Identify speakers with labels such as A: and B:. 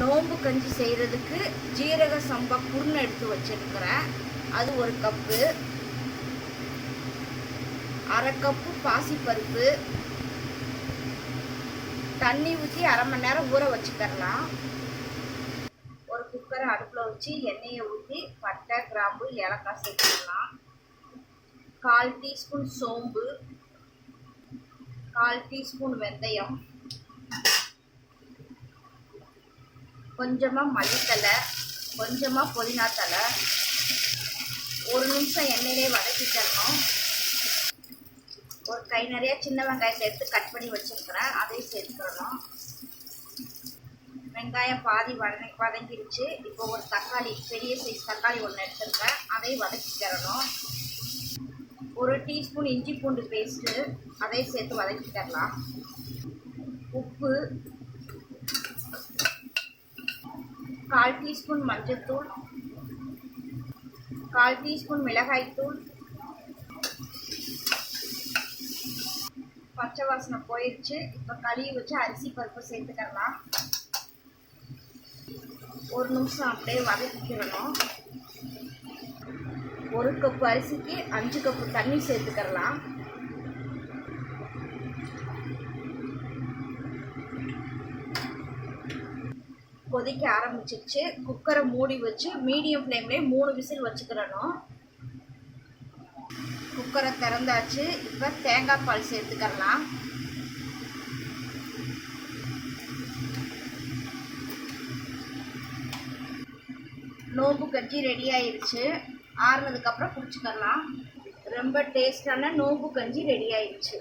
A: நோம்பு கஞ்சி செய்கிறதுக்கு ஜீரக சம்பா குருணை எடுத்து வச்சுருக்கிறேன். அது ஒரு கப்பு. அரை கப்பு பாசிப்பருப்பு. தண்ணி ஊற்றி அரை மணி நேரம் ஊற வச்சுக்கரலாம் ஒரு குக்கரை அடுப்பில் வச்சு எண்ணெயை ஊற்றி பட்டை கிராம்பு ஏலக்காய் சேர்த்துக்கலாம். கால் டீஸ்பூன் சோம்பு. கால் டீஸ்பூன் வெந்தயம். கொஞ்சமாக மல்லித்தலை கொஞ்சமாக புதினா தலை ஒரு நிமிஷம் எண்ணெயிலே வதக்கித்தரணும் ஒரு கை நிறையா சின்ன வெங்காயத்தை எடுத்து கட் பண்ணி வச்சுருக்கிறேன். அதையும் சேர்த்துக்கணும் வெங்காயம் பாதி வதங்கி வதங்கிடுச்சு இப்போ ஒரு தக்காளி பெரிய சைஸ் தக்காளி ஒன்று எடுத்துருக்கேன். அதையும் வதக்கிக்கிறணும் ஒரு டீஸ்பூன் இஞ்சி பூண்டு பேஸ்ட்டு அதையும் சேர்த்து வதக்கித்தரலாம் உப்பு கால் டீஸ்பூன் மஞ்சள்தூள் கால் டீஸ்பூன் மிளகாய்த்தூள் பச்சை வாசனை போயிடுச்சு இப்போ கழுவி வச்சு அரிசி பருப்பு சேர்த்துக்கலாம். ஒரு நிமிஷம் அப்படியே வதக்கிக்கிறணும் ஒரு கப்பு அரிசிக்கு அஞ்சு கப்பு தண்ணி சேர்த்துக்கலாம். கொதிக்க ஆரம்பிச்சிருச்சு. குக்கரை மூடி வச்சு மீடியம் ஃப்ளேம்லேயே மூணு விசில் வச்சுக்கிறணும். குக்கரை திறந்தாச்சு. இப்போ தேங்காய் பால் சேர்த்துக்கலாம். நோம்பு கஞ்சி ரெடி ஆயிடுச்சு ஆறுனதுக்கப்புறம் குடிச்சுக்கலாம். ரொம்ப டேஸ்டான நோம்பு கஞ்சி ரெடி ஆயிடுச்சு